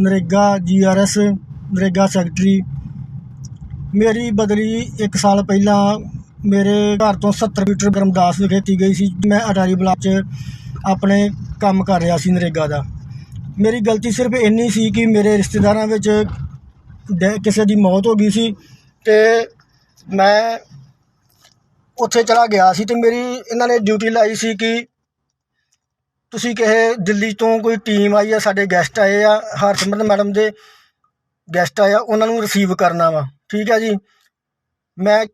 ਨਰੇਗਾ ਜੀ R GRS NREGA secretary ਮੇਰੀ ਬਦਲੀ 1 ਸਾਲ ਪਹਿਲਾਂ ਮੇਰੇ ਘਰ ਤੋਂ 70 ਮੀਟਰ ਗਰਮਦਾਸ ਵਿਖੇ ਕੀਤੀ ਗਈ ਸੀ। ਮੈਂ ਅਟਾਰੀ ਬਲਾਕ 'ਚ ਆਪਣੇ ਕੰਮ ਕਰ ਰਿਹਾ ਸੀ ਨਰੇਗਾ ਦਾ। ਮੇਰੀ ਗਲਤੀ ਸਿਰਫ ਇੰਨੀ ਸੀ ਕਿ ਮੇਰੇ ਰਿਸ਼ਤੇਦਾਰਾਂ ਵਿੱਚ ਡੈ- ਕਿਸੇ ਦੀ ਮੌਤ ਹੋ ਗਈ ਸੀ ਤੇ ਮੈਂ ਉੱਥੇ ਚਲਾ ਗਿਆ ਸੀ ਤੇ ਮੇਰੀ ਇਹਨਾਂ ਨੇ ਡਿਊਟੀ ਲਾਈ ਸੀ ਕਿ ਤੁਸੀਂ ਕਿਸੇ ਦਿੱਲੀ ਤੋਂ ਕੋਈ ਟੀਮ ਆਈ ਆ, ਸਾਡੇ ਗੈਸਟ ਆਏ ਆ, ਹਰਸਿਮਰਤ ਮੈਡਮ ਦੇ ਗੈਸਟ ਆਏ ਆ, ਉਹਨਾਂ ਨੂੰ ਰਿਸੀਵ ਕਰਨਾ ਵਾ, ਠੀਕ ਹੈ ਜੀ। ਮੈਂ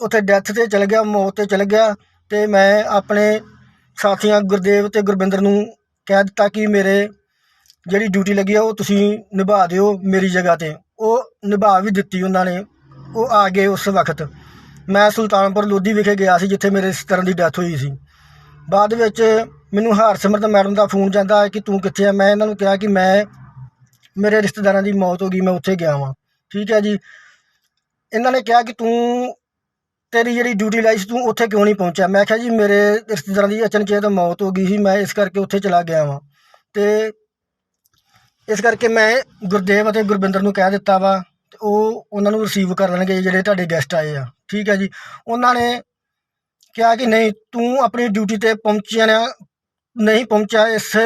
ਉੱਥੇ ਡੈਥ ਤੇ ਚਲ ਗਿਆ, ਮੌਤ ਤੇ ਚਲ ਗਿਆ ਤੇ ਮੈਂ ਆਪਣੇ ਸਾਥੀਆਂ ਗੁਰਦੇਵ ਤੇ ਗੁਰਵਿੰਦਰ ਨੂੰ ਕਹਿ ਦਿੱਤਾ ਕਿ ਮੇਰੇ ਜਿਹੜੀ ਡਿਊਟੀ ਲੱਗੀ ਆ, ਉਹ ਤੁਸੀਂ ਨਿਭਾ ਦਿਓ ਮੇਰੀ ਜਗ੍ਹਾ ਤੇ। ਉਹ ਨਿਭਾ ਵੀ ਦਿੱਤੀ ਉਹਨਾਂ ਨੇ, ਉਹ ਆ ਗਏ ਉਸ ਵਕਤ। ਮੈਂ ਸੁਲਤਾਨਪੁਰ ਲੋਧੀ ਵਿਖੇ ਗਿਆ ਸੀ, ਜਿੱਥੇ ਮੇਰੇ ਇਸ ਤਰ੍ਹਾਂ ਦੀ ਡੈਥ ਹੋਈ ਸੀ। ਬਾਅਦ ਵਿੱਚ ਮੈਨੂੰ ਹਰਸਿਮਰਤ ਮੈਡਮ ਦਾ ਫੋਨ ਜਾਂਦਾ ਕਿ ਤੂੰ ਕਿੱਥੇ ਆ? ਮੈਂ ਇਹਨਾਂ ਨੂੰ ਕਿਹਾ ਕਿ ਮੈਂ ਮੇਰੇ ਰਿਸ਼ਤੇਦਾਰਾਂ ਦੀ ਮੌਤ ਹੋ ਗਈ, ਮੈਂ ਉੱਥੇ ਗਿਆ ਵਾਂ। ਠੀਕ ਹੈ ਜੀ। ਇਹਨਾਂ ਨੇ ਕਿਹਾ ਕਿ ਤੂੰ ਤੇਰੀ ਜਿਹੜੀ ਡਿਊਟੀ ਲਾਈ ਸੀ ਤੂੰ ਉੱਥੇ ਕਿਉਂ ਨਹੀਂ ਪਹੁੰਚਿਆ? ਮੈਂ ਕਿਹਾ ਜੀ, ਮੇਰੇ ਰਿਸ਼ਤੇਦਾਰਾਂ ਦੀ ਅਚਨਚੇਤ ਮੌਤ ਹੋ ਗਈ ਸੀ, ਮੈਂ ਇਸ ਕਰਕੇ ਉੱਥੇ ਚਲਾ ਗਿਆ ਵਾਂ। ਤੇ ਇਸ ਕਰਕੇ ਮੈਂ ਗੁਰਦੇਵ ਅਤੇ ਗੁਰਬਿੰਦਰ ਨੂੰ ਕਹਿ ਦਿੱਤਾ ਵਾ, ਤੇ ਉਹ ਉਹਨਾਂ ਨੂੰ ਰਿਸੀਵ ਕਰ ਲੈਣਗੇ ਜਿਹੜੇ ਤੁਹਾਡੇ ਗੈਸਟ ਆਏ ਆ। ਠੀਕ ਹੈ ਜੀ। ਉਹਨਾਂ ਨੇ ਕਿਹਾ ਕਿ ਨਹੀਂ, ਤੂੰ ਆਪਣੀ ਡਿਊਟੀ ਤੇ ਪਹੁੰਚਿਆ ਨਾ ਨਹੀਂ ਪਹੁੰਚਿਆ ਇਸ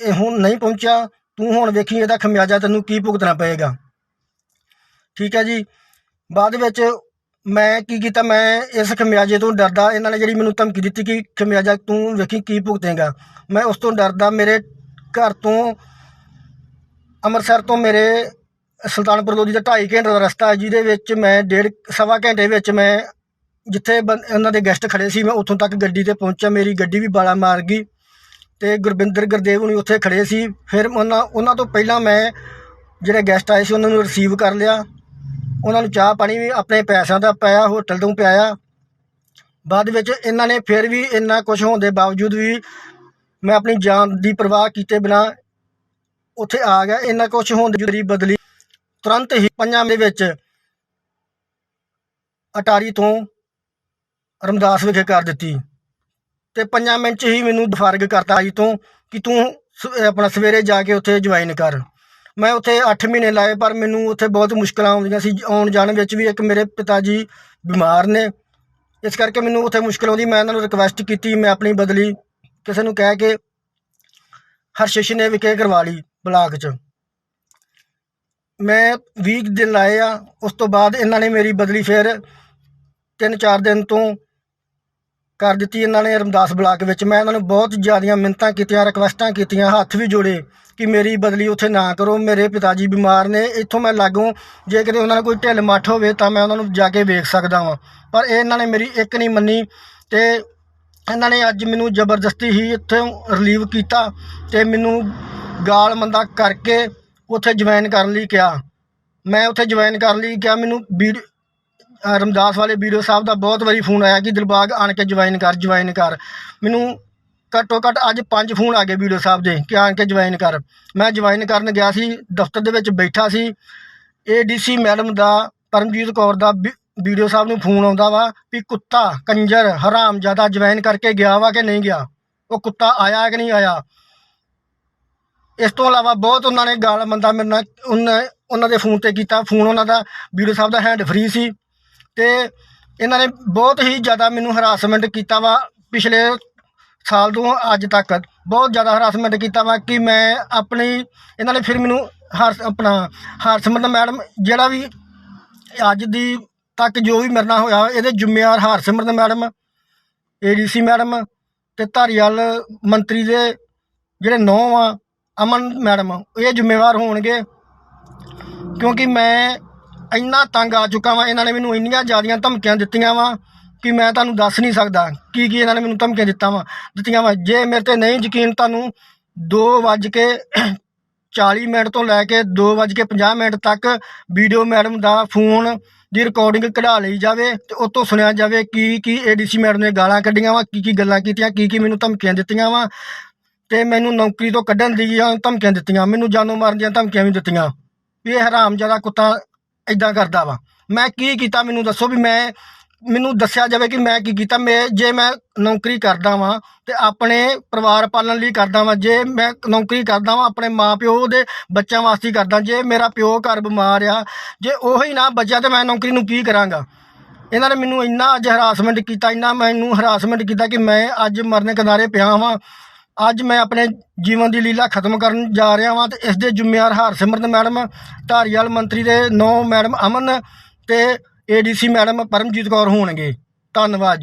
ਇਹ ਹੁਣ ਨਹੀਂ ਪਹੁੰਚਿਆ, ਤੂੰ ਹੁਣ ਵੇਖੀ ਇਹਦਾ ਖਮਿਆਜਾ ਤੈਨੂੰ ਕੀ ਭੁਗਤਣਾ ਪਏਗਾ। ਠੀਕ ਹੈ ਜੀ, ਬਾਅਦ ਵਿੱਚ ਮੈਂ ਕੀ ਕੀਤਾ, ਮੈਂ ਇਸ ਖਮਿਆਜੇ ਤੋਂ ਡਰਦਾ, ਇਹਨਾਂ ਨੇ ਜਿਹੜੀ ਮੈਨੂੰ ਧਮਕੀ ਦਿੱਤੀ ਕਿ ਖਮਿਆਜਾ ਤੂੰ ਵੇਖੀ ਕੀ ਭੁਗਤੇਗਾ। ਮੈਂ ਉਸ ਤੋਂ ਡਰਦਾ, ਮੇਰੇ ਘਰ ਤੋਂ, ਅੰਮ੍ਰਿਤਸਰ ਤੋਂ ਮੇਰੇ ਸੁਲਤਾਨਪੁਰ ਲੋਧੀ ਦਾ 2.5 ਘੰਟੇ ਦਾ ਰਸਤਾ ਹੈ, ਜਿਹਦੇ ਵਿੱਚ ਮੈਂ ਡੇਢ, ਸਵਾ ਘੰਟੇ ਵਿੱਚ ਮੈਂ ਜਿੱਥੇ ਬੰ- ਉਹਨਾਂ ਦੇ ਗੈਸਟ ਖੜੇ ਸੀ, ਮੈਂ ਉੱਥੋਂ ਤੱਕ ਗੱਡੀ ਤੇ ਪਹੁੰਚਿਆ, ਮੇਰੀ ਗੱਡੀ ਵੀ ਬਾਲਾ ਮਾਰ ਗਈ। ਤੇ ਗੁਰਬਿੰਦਰ ਗੁਰਦੇਵ ਹੁਣੀ ਉੱਥੇ ਖੜ੍ਹੇ ਸੀ। ਫਿਰ ਉਹਨਾਂ ਉਹਨਾਂ ਤੋਂ ਪਹਿਲਾਂ ਮੈਂ ਜਿਹੜੇ ਗੈਸਟ ਆਏ ਸੀ, ਉਹਨਾਂ ਨੂੰ ਰਿਸੀਵ ਕਰ ਲਿਆ। ਉਹਨਾਂ ਨੂੰ ਚਾਹ ਪਾਣੀ ਵੀ ਆਪਣੇ ਪੈਸਿਆਂ ਦਾ ਪਾਇਆ ਹੋਟਲ ਤੋਂ ਪਿਆਇਆ। ਬਾਅਦ ਵਿੱਚ ਇਹਨਾਂ ਨੇ ਫਿਰ ਵੀ ਇੰਨਾ ਕੁਝ ਹੋਣ ਦੇ ਬਾਵਜੂਦ ਵੀ ਮੈਂ ਆਪਣੀ ਜਾਨ ਦੀ ਪਰਵਾਹ ਕੀਤੇ ਬਿਨਾ ਉੱਥੇ ਆ ਗਿਆ। ਇੰਨਾ ਕੁਝ ਹੋਣ ਦੀ ਮੇਰੀ ਬਦਲੀ ਤੁਰੰਤ ਹੀ ਪੰਜਾਂ ਦੇ ਵਿੱਚ ਅਟਾਰੀ ਤੋਂ ਰਮਦਾਸ ਵਿਖੇ ਕਰ ਦਿੱਤੀ। ਤੇ ਪੰਜਾਂ ਮਿੰਟ 'ਚ ਹੀ ਮੈਨੂੰ ਫਰਗ ਕਰਤਾ ਜੀ ਤੋਂ, ਕਿ ਤੂੰ ਸ- ਆਪਣਾ ਸਵੇਰੇ ਜਾ ਕੇ ਉੱਥੇ ਜੁਆਇਨ ਕਰ। ਮੈਂ ਉੱਥੇ 8 ਮਹੀਨੇ ਲਾਏ, ਪਰ ਮੈਨੂੰ ਉੱਥੇ ਬਹੁਤ ਮੁਸ਼ਕਲਾਂ ਆਉਂਦੀਆਂ ਸੀ। ਆਉਣ ਜਾਣ ਵਿੱਚ ਵੀ ਇੱਕ ਮੇਰੇ ਪਿਤਾ ਜੀ ਬਿਮਾਰ ਨੇ। ਇਸ ਕਰਕੇ ਮੈਨੂੰ ਉੱਥੇ ਮੁਸ਼ਕਲ ਆਉਂਦੀ। ਮੈਂ ਇਹਨਾਂ ਨੂੰ ਰਿਕਵੈਸਟ ਕੀਤੀ, ਮੈਂ ਆਪਣੀ ਬਦਲੀ ਕਿਸੇ ਨੂੰ ਕਹਿ ਕੇ ਹਰਸ਼ਿਸ਼ ਨੇ ਵਿਖੇ ਕਰਵਾ ਲਈ ਬਲਾਕ 'ਚ। ਮੈਂ 20 ਦਿਨ ਲਾਏ ਆ। ਉਸ ਤੋਂ ਬਾਅਦ ਇਹਨਾਂ ਨੇ ਮੇਰੀ ਬਦਲੀ ਫਿਰ 3-4 ਦਿਨ ਤੋਂ ਕਰ ਦਿੱਤੀ ਇਹਨਾਂ ਨੇ ਰਮਦਾਸ ਬਲਾਕ ਵਿੱਚ। ਮੈਂ ਇਹਨਾਂ ਨੂੰ ਬਹੁਤ ਜ਼ਿਆਦੀਆਂ ਮਿੰਨਤਾਂ ਕੀਤੀਆਂ ਰਿਕਵੈਸਟਾਂ ਕੀਤੀਆਂ, ਹੱਥ ਵੀ ਜੋੜੇ ਕਿ ਮੇਰੀ ਬਦਲੀ ਉੱਥੇ ਨਾ ਕਰੋ, ਮੇਰੇ ਪਿਤਾ ਜੀ ਬਿਮਾਰ ਨੇ, ਇੱਥੋਂ ਮੈਂ ਲਾਗੋਂ, ਜੇ ਕਿਤੇ ਉਹਨਾਂ ਨੂੰ ਕੋਈ ਢਿੱਲ ਮੱਠ ਹੋਵੇ ਤਾਂ ਮੈਂ ਉਹਨਾਂ ਨੂੰ ਜਾ ਕੇ ਵੇਖ ਸਕਦਾ ਵਾਂ। ਪਰ ਇਹ ਇਹਨਾਂ ਨੇ ਮੇਰੀ ਇੱਕ ਨਹੀਂ ਮੰਨੀ ਤੇ ਇਹਨਾਂ ਨੇ ਅੱਜ ਮੈਨੂੰ ਜ਼ਬਰਦਸਤੀ ਹੀ ਇੱਥੋਂ ਰਿਲੀਵ ਕੀਤਾ ਤੇ ਮੈਨੂੰ ਗਾਲ ਮੰਦਾ ਕਰਕੇ ਉੱਥੇ ਜੁਆਇਨ ਕਰਨ ਲਈ ਕਿਹਾ। ਮੈਂ ਉੱਥੇ ਜੁਆਇਨ ਕਰਨ ਲਈ ਕਿਹਾ, ਮੈਨੂੰ ਵੀਡ ਰਮਦਾਸ ਵਾਲੇ ਵੀਡੀਓ ਸਾਹਿਬ ਦਾ ਬਹੁਤ ਵਾਰੀ ਫੋਨ ਆਇਆ ਕਿ ਦਿਲਬਾਗ ਆਣ ਕੇ ਜੁਆਇਨ ਕਰ ਜੁਆਇਨ ਕਰ। ਮੈਨੂੰ ਘੱਟੋ ਘੱਟ ਅੱਜ ਪੰਜ ਫੋਨ ਆ ਗਏ ਵੀਡੀਓ ਸਾਹਿਬ ਦੇ ਕਿ ਆਣ ਕੇ ਜੁਆਇਨ ਕਰ। ਮੈਂ ਜੁਆਇਨ ਕਰਨ ਗਿਆ ਸੀ, ਦਫ਼ਤਰ ਦੇ ਵਿੱਚ ਬੈਠਾ ਸੀ। ਏਡੀਸੀ ਮੈਡਮ ਦਾ, ਪਰਮਜੀਤ ਕੌਰ ਦਾ ਵੀ- ਵੀਡੀਓ ਸਾਹਿਬ ਨੂੰ ਫੋਨ ਆਉਂਦਾ ਵਾ ਵੀ ਕੁੱਤਾ, ਕੰਜਰ, ਹਰਾਮ ਜ਼ਿਆਦਾ ਜੁਆਇਨ ਕਰਕੇ ਗਿਆ ਵਾ ਕਿ ਨਹੀਂ ਗਿਆ? ਉਹ ਕੁੱਤਾ ਆਇਆ ਕਿ ਨਹੀਂ ਆਇਆ? ਇਸ ਤੋਂ ਇਲਾਵਾ ਬਹੁਤ ਉਹਨਾਂ ਨੇ ਗਾਲ ਮੰਦਾ ਮੇਰੇ ਨਾਲ, ਉਹਨਾਂ ਉਹਨਾਂ ਦੇ ਫੋਨ ਤੇ ਕੀਤਾ। ਫੋਨ ਉਹਨਾਂ ਦਾ ਵੀਡੀਓ ਸਾਹਿਬ ਦਾ ਹੈਂਡ ਫ੍ਰੀ ਸੀ। ਤੇ ਇਹਨਾਂ ਨੇ ਬਹੁਤ ਹੀ ਜ਼ਿਆਦਾ ਮੈਨੂੰ ਹਰਾਸਮੈਂਟ ਕੀਤਾ ਵਾ ਪਿਛਲੇ ਸਾਲ ਤੋਂ ਅੱਜ ਤੱਕ। ਬਹੁਤ ਜ਼ਿਆਦਾ ਹਰਾਸਮੈਂਟ ਕੀਤਾ ਵਾ ਕਿ ਮੈਂ ਆਪਣੀ ਇਹਨਾਂ ਨੇ ਫਿਰ ਮੈਨੂੰ ਹਰ ਆਪਣਾ ਹਰਸਿਮਰਤ ਮੈਡਮ ਜਿਹੜਾ ਵੀ ਅੱਜ ਦੀ ਤੱਕ ਜੋ ਵੀ ਮੇਰੇ ਨਾਲ ਹੋਇਆ ਇਹਦੇ ਜ਼ਿੰਮੇਵਾਰ ਹਰਸਿਮਰਤ ਮੈਡਮ ਏਡੀਸੀ ਮੈਡਮ ਤੇ ਧਾਰੀਵਾਲ ਮੰਤਰੀ ਦੇ ਜਿਹੜੇ ਨੌ ਆ ਅਮਨ ਮੈਡਮ, ਇਹ ਜ਼ਿੰਮੇਵਾਰ ਹੋਣਗੇ। ਕਿਉਂਕਿ ਮੈਂ ਇੰਨਾ ਤੰਗ ਆ ਚੁੱਕਾ ਵਾਂ, ਇਹਨਾਂ ਨੇ ਮੈਨੂੰ ਇੰਨੀਆਂ ਜ਼ਿਆਦੀਆਂ ਧਮਕੀਆਂ ਦਿੱਤੀਆਂ ਵਾਂ ਕਿ ਮੈਂ ਤੁਹਾਨੂੰ ਦੱਸ ਨਹੀਂ ਸਕਦਾ ਕੀ ਕੀ ਇਹਨਾਂ ਨੇ ਮੈਨੂੰ ਧਮਕੀਆਂ ਦਿੱਤਾ ਵਾਂ, ਦਿੱਤੀਆਂ ਵਾਂ। ਜੇ ਮੇਰੇ ਤੇ ਨਹੀਂ ਯਕੀਨ ਤੁਹਾਨੂੰ 2 ਵੱਜ ਕੇ 40 ਮਿੰਟ ਤੋਂ ਲੈ ਕੇ 2 ਵੱਜ ਕੇ 50 ਮਿੰਟ ਤੱਕ ਵੀਡੀਓ ਮੈਡਮ ਦਾ ਫੋਨ ਦੀ ਰਿਕਾਰਡਿੰਗ ਕਢਾ ਲਈ ਜਾਵੇ ਤੇ ਉਹ ਤੋਂ ਸੁਣਿਆ ਜਾਵੇ ਕੀ ਕੀ ਏਡੀਸੀ ਮੈਡਮ ਨੇ ਗਾਲਾਂ ਕੱਢੀਆਂ ਵਾ, ਕੀ ਕੀ ਗੱਲਾਂ ਕੀਤੀਆਂ, ਕੀ ਕੀ ਮੈਨੂੰ ਧਮਕੀਆਂ ਦਿੱਤੀਆਂ ਵਾ ਤੇ ਮੈਨੂੰ ਨੌਕਰੀ ਤੋਂ ਕੱਢਣ ਦੀਆਂ ਧਮਕੀਆਂ ਦਿੱਤੀਆਂ, ਮੈਨੂੰ ਜਾਨੋਂ ਮਾਰਨ ਦੀਆਂ ਧਮਕੀਆਂ ਵੀ ਦਿੱਤੀਆਂ। ਵੀ ਇਹ ਹਰਾਮ ਜ਼ਿਆਦਾ ਕੁੱਤਾ ਇਦਾਂ ਕਰਦਾ ਵਾ। ਮੈਂ ਕੀ ਕੀਤਾ ਮੈਨੂੰ ਦੱਸੋ ਵੀ ਮੈਂ, ਮੈਨੂੰ ਦੱਸਿਆ ਜਾਵੇ ਕਿ ਮੈਂ ਕੀ ਕੀਤਾ, ਮੈਂ, ਜੇ ਮੈਂ ਨੌਕਰੀ ਕਰਦਾ ਵਾਂ ਤੇ ਆਪਣੇ ਪਰਿਵਾਰ ਪਾਲਣ ਲਈ ਕਰਦਾ ਵਾਂ, ਜੇ ਮੈਂ ਨੌਕਰੀ ਕਰਦਾ ਵਾਂ, ਆਪਣੇ ਮਾਪਿਓ ਦੇ ਬੱਚਿਆਂ ਵਾਸਤੇ ਕਰਦਾ, ਜੇ ਮੇਰਾ ਪਿਓ ਘਰ ਬਿਮਾਰ ਆ, ਜੇ ਉਹੀ ਨਾ ਬਚਿਆ ਤੇ ਮੈਂ ਨੌਕਰੀ ਨੂੰ ਕੀ ਕਰਾਂਗਾ? ਇਹਨਾਂ ਨੇ ਮੈਨੂੰ ਇੰਨਾ ਅੱਜ ਹਰਾਸਮੈਂਟ ਕੀਤਾ, ਇੰਨਾ ਮੈਨੂੰ ਹਰਾਸਮੈਂਟ ਕੀਤਾ ਕਿ ਮੈਂ ਅੱਜ ਮਰਨੇ ਕਿਨਾਰੇ ਪਿਆ ਵਾਂ। ਅੱਜ ਮੈਂ ਆਪਣੇ ਜੀਵਨ ਦੀ ਲੀਲਾ ਖਤਮ ਕਰਨ ਜਾ ਰਿਹਾ ਵਾਂ ਤੇ ਇਸ ਦੇ ਜ਼ਿੰਮੇਵਾਰ ਹਰਸਿਮਰਤ ਮੈਡਮ ਧਾਰੀਵਾਲ ਮੰਤਰੀ ਦੇ ਨੌ ਮੈਡਮ ਅਮਨ ਤੇ ਏਡੀਸੀ ਮੈਡਮ ਪਰਮਜੀਤ ਕੌਰ ਹੋਣਗੇ। ਧੰਨਵਾਦ ਜੀ।